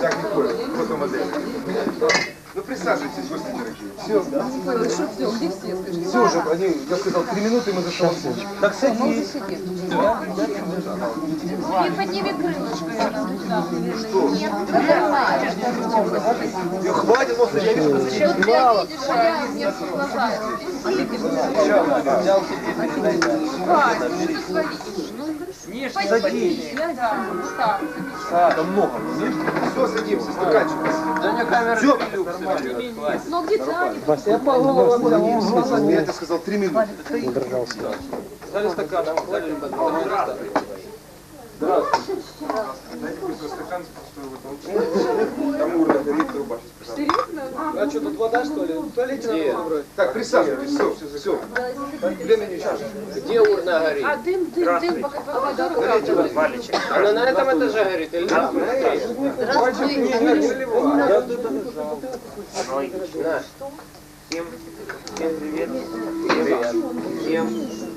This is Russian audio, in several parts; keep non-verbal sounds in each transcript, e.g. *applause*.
Так не понял. Фотомодель. Ну присаживайтесь, гости дорогие. Все, да? Что все, где все? Все уже, они, я сказал, три минуты мы за столом. Так садись. Не подними крылышко. Что? Нет, нормально. Ну, хватит, вот я вижу, зачем? Вот ты видишь, я мне глаза. Вань, ну ты смотри. Ну, Садись. Да, да. Там много. Все, садимся, стаканчик. Все. Но где Таня? Я это сказал, три минуты. Дали стакан, дали Дайте просто стакан, что вы Там уровень, берите труба сейчас, пожалуйста. А что, тут вода, что ли? В туалете надо было. Так, присаживайтесь, все, все, все. Времени сейчас. Где урна горит? А дым, дым, дым, пока дорога. Она на этом этаже горит или на На. Всем, всем привет. Всем, всем.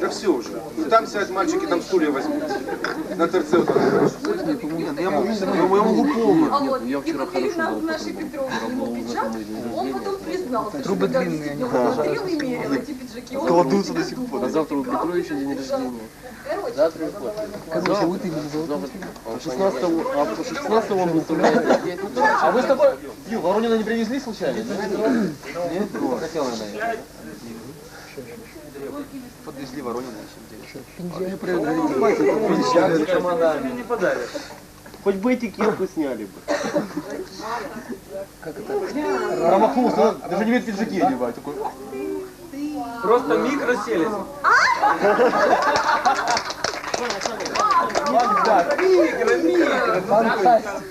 Да все уже. Ну, Там сядь, мальчики, там стулья возьмут. На торце вот так. Я могу, я могу полную. А вот, и подарили нам нашей Петровне ему пиджак, он потом признался, Трубы что длинные, они смотрел и мерил эти пиджаки. Он Кладутся не до сих пор. готов. А завтра у Петровича день рождения. Короче, Завтра и ход. А 16 а по 16 он здесь. А вы с тобой, Ю, Воронина не привезли случайно? Нет? Хотел она. Подвезли Воронина. Не подаришь. Хоть бы этикетку сняли бы. Промахнулся, даже не видит пиджаки одевать. Такой. Просто микро селись. Микро, микро.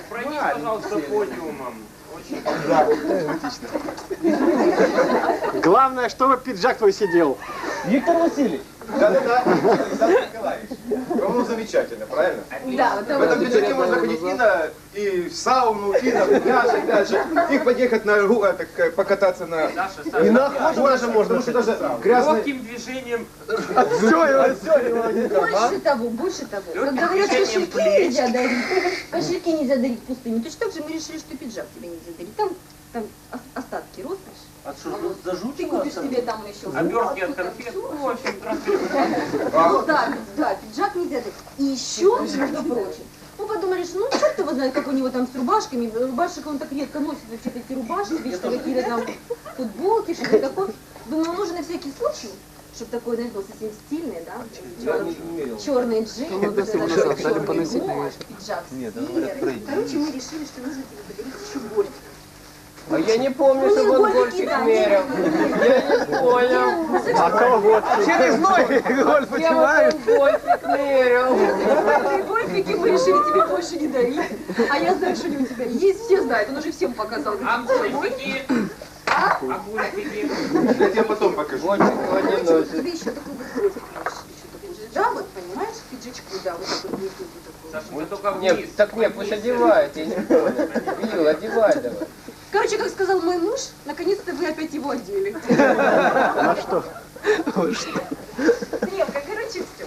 Пройди, пожалуйста, подиумом. Главное, чтобы пиджак твой сидел. Виктор Васильевич. Да-да-да, Александр Николаевич. По-моему, замечательно, правильно? да, В да, этом пиджаке можно ходить и, на, и в сауну, и на пляж, опять же, и поехать на а, так, э, покататься на... И на охоту даже можно, потому что даже грязный... Легким движением. Больше того, больше того, как говорят, кошельки нельзя дарить, кошельки *laughs* нельзя дарить пустыми, точно так же мы решили, что пиджак тебе нельзя дарить. Там, там ос- остатки роскошь. От что, зажуть? Ты купишь себе там еще. Обертки от конфет. Ну, в общем, Ну да, да, пиджак нельзя дарить. И еще, между прочим, мы подумали, что ну черт его знает, как у него там с рубашками, рубашек он так редко носит, вообще эти рубашки, вечно какие-то там футболки, что-то такое. Думаю, нужно на всякий случай, чтобы такой, знаешь, был совсем стильный, да? Черный, черный джинсы, вот это вот черный гольф, пиджак серый. Короче, мы решили, что нужно тебе подарить еще гольф. А я не помню, Ну, чтобы он гольфик мерил. Я не понял. А кого? Через ноги гольф А Я гольфик мерил. Ты гольфики мы решили тебе больше не дарить. А я знаю, что они у тебя есть, все знают, он уже всем показал. А гольфики? А гольфики? Я тебе потом покажу. Гольфик его не носит. тебе еще такой вот гольфик. Да, вот, понимаешь, пиджачку, да, вот такой вот такой. Саша, мы только Нет, вниз. так нет, пусть одевает, я не понял. Вил, одевай давай. Короче, как сказал мой муж, наконец-то вы опять его одели. А что? Стрелка, короче, все.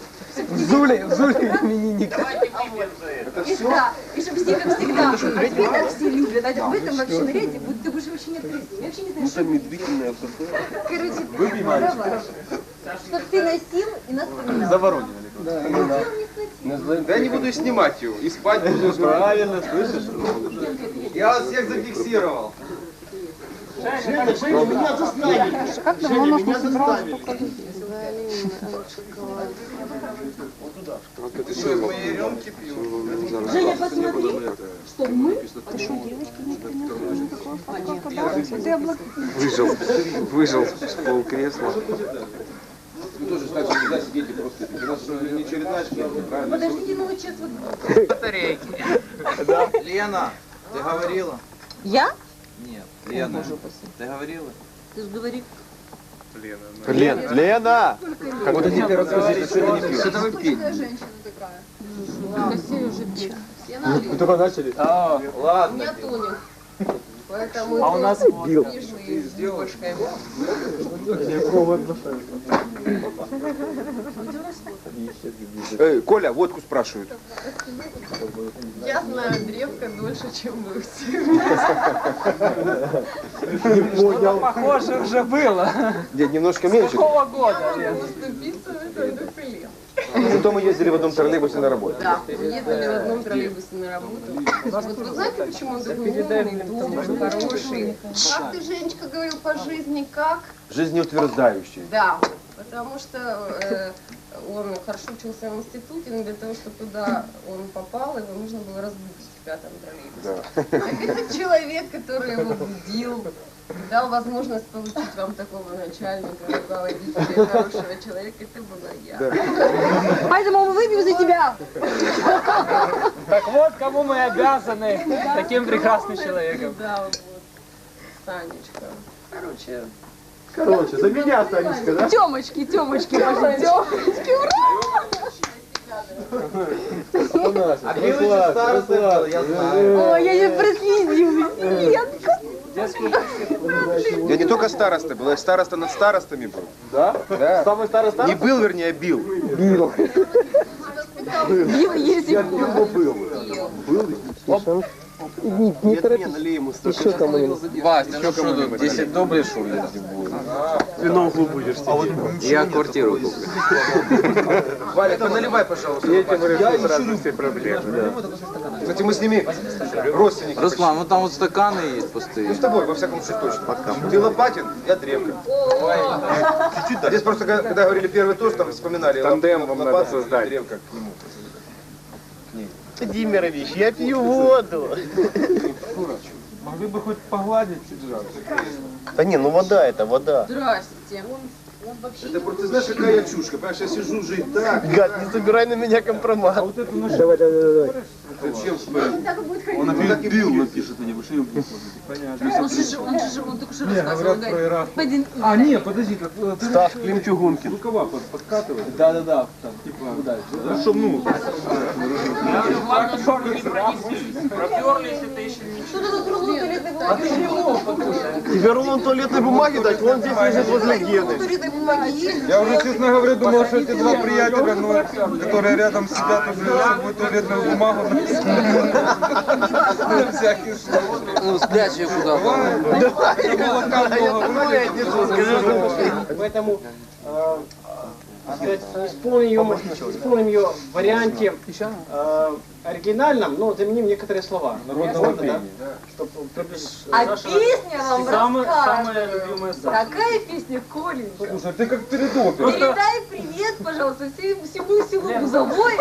Зули, Зули именинник. Давайте выпьем за это. И все? да, и чтобы все как всегда, а тебя так все любят, а в этом вообще наряде, будь ты будешь вообще не отразим. Я вообще не знаю, что медлительное. Короче, давай. Чтоб ты носил и нас вспоминал. За Воронина. Да я не буду снимать его, и спать буду. Правильно, слышишь? Я вас всех зафиксировал. Ты что, из моей рюмки пил? Женя, посмотри, что мы Выжил, выжил с полкресла. Вы тоже, кстати, нельзя сидеть и просто. У нас же не чередачка, правильно? Подождите, ну вы сейчас вот... Батарейки. Лена, ты говорила? Я? Нет, Лена, ты говорила? Ты же говори. Лен, Лена! Вот теперь расскажите, что это не пьешь. Что вы пьете? женщина такая. Кассир уже пьет. Все Вы только начали? А, У ладно. меня тонет. Поэтому А у нас бил. с девушкой. Э, Коля, водку спрашивают. Я знаю древко дольше, чем вы все. Похоже уже было. Нет, немножко меньше. Какого года? Я могу уступиться в этом лет. Зато мы ездили в одном троллейбусе на работу. Да, ездили в одном троллейбусе на работу. Вот вы знаете, почему он такой умный, добрый, хороший? Как ты, Женечка, говорил по жизни, как? Жизнеутверждающий. Да, потому что э, он хорошо учился в институте, но для того, чтобы туда он попал, его нужно было разбудить в пятом троллейбусе. Да. Так это человек, который его будил, дал возможность получить вам такого начальника, руководителя, хорошего человека, это была я. Поэтому мы выпьем за тебя. Так вот, кому мы обязаны таким прекрасным человеком. Да, вот. Санечка. Короче, Короче, за меня Танечка, да? Темочки, темочки, пошли, темочки, ура! А староста был, я знаю. Ой, я не проследил. Нет. Я не только староста был, я староста над старостами был. Да? Да. Самый старый Не староста? был, вернее, а бил. Бил. Бил, если Я пил, был. Был? Не, не торопись. Еще кому-нибудь. Вась, ну что тут, 10 дублей, что ли, на углу будешь сидеть. Я квартиру куплю. Валя, ты наливай, пожалуйста. Я ищу все проблемы, да. Кстати, мы с ними родственники. Руслан, ну там вот стаканы есть Ну, пустые. с тобой, во всяком случае, точно. Ты Лопатин, я. Чуть-чуть, да. Здесь просто, когда, говорили первый тост, там вспоминали. Тандем вам надо создать. Древка к нему. Владимирович, я пью воду. Могли бы хоть погладить чуть-чуть. Да не, ну вода это вода. здрасте. Это просто, знаешь, какая я чушка, понимаешь, я сижу жить так. Гад, не собирай на меня компромат. Давай, давай, давай. Зачем Он опять бил, напишет, они выше Он же, же- он же, же- он только что рассказывал, да. Господин А, не, подожди, как э, Стас Климчугункин. рукава под- подкатывай. Типа, дальше. Ну, ну, тут рулон туалетной бумаги. Тебе рулон туалетной бумаги дать, вон здесь лежит возле Гены. Я уже, честно говоря, думал, что эти два приятеля, ну, которые рядом сидят, уже собой туалетную бумагу на всякий случай. Ну, спрячь ее куда-то. Молока много. Поэтому э, так сказать, исполним ее, исполним ее в варианте э, оригинальном, но заменим некоторые слова. Народного да? Чтобы приближ- А наша- песня вам самая, расскажет. самая любимая Саша. Какая песня Коли? Слушай, ты как перед оперой. Передай привет, пожалуйста, всем, всему селу Бузовой.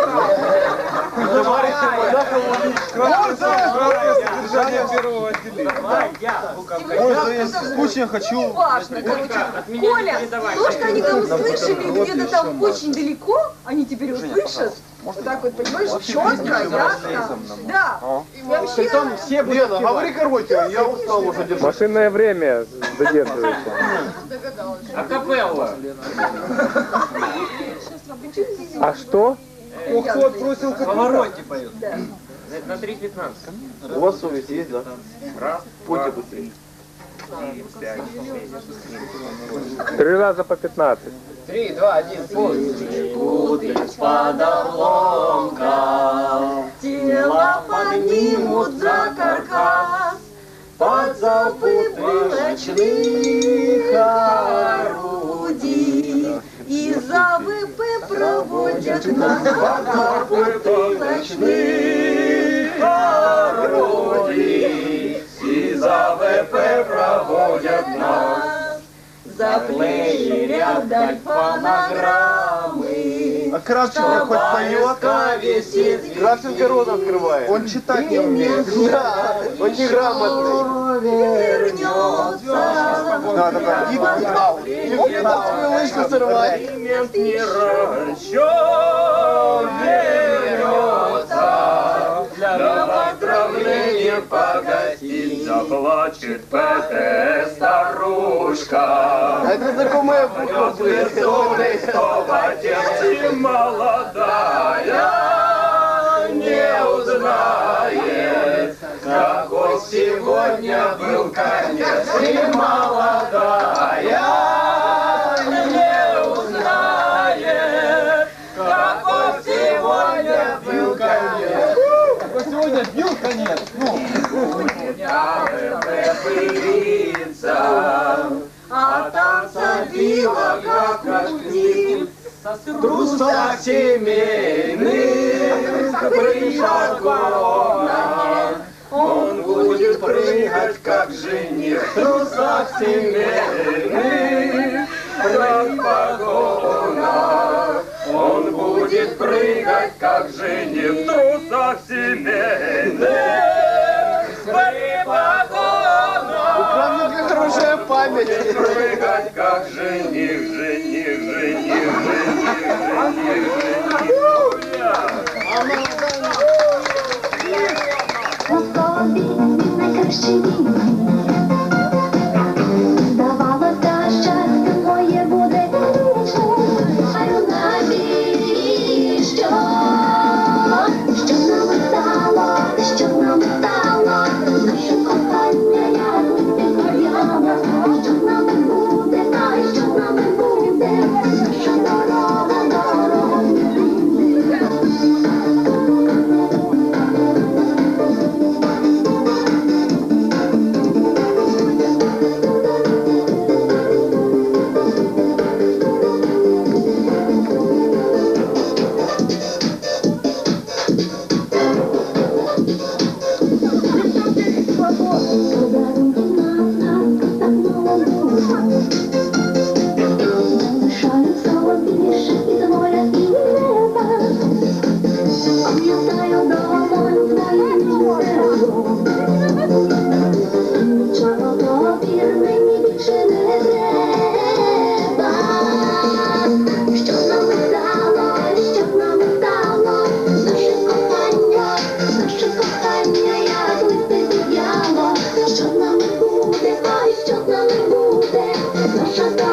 Да я скучно хочу. Коля, то, что они там услышали где-то там очень далеко, они теперь услышат. Вот так вот, понимаешь, четко, ясно. Да. И вообще, Притом все будут Лена, говори короче, я устал уже держать. Машинное время задерживается. Акапелла. *laughs* А что? Ох, вот бросил как Повороте поет. На 3.15. У вас совесть есть, да? Пойте быстрее. Три раза по 15. Три, два, один, пол. тело поднимут за каркас, под залпы пылочных орудий. И за ВП проводят нас под залпы пылочных орудий. И за ВП проводят нас за плееря вдаль фонограммы. А Кравченко хоть поет? Кравченко рот открывает. Он читать не умеет. Да, он неграмотный. Вернется. Да, да, да. И встал. И встал. свою лыжку сорвать. А это знакомая буква, блин. узнает, какой сегодня был конец, и молодая не узнает, какой сегодня был конец. Какой сегодня бил конец. Ну, трусах семейных пришагона Он будет прыгать, как жених. В трусах семейных пришагона Он будет прыгать, как жених. В трусах семейных Главное, хорошая память. Прыгать, как жених, жених, Gracias. Masada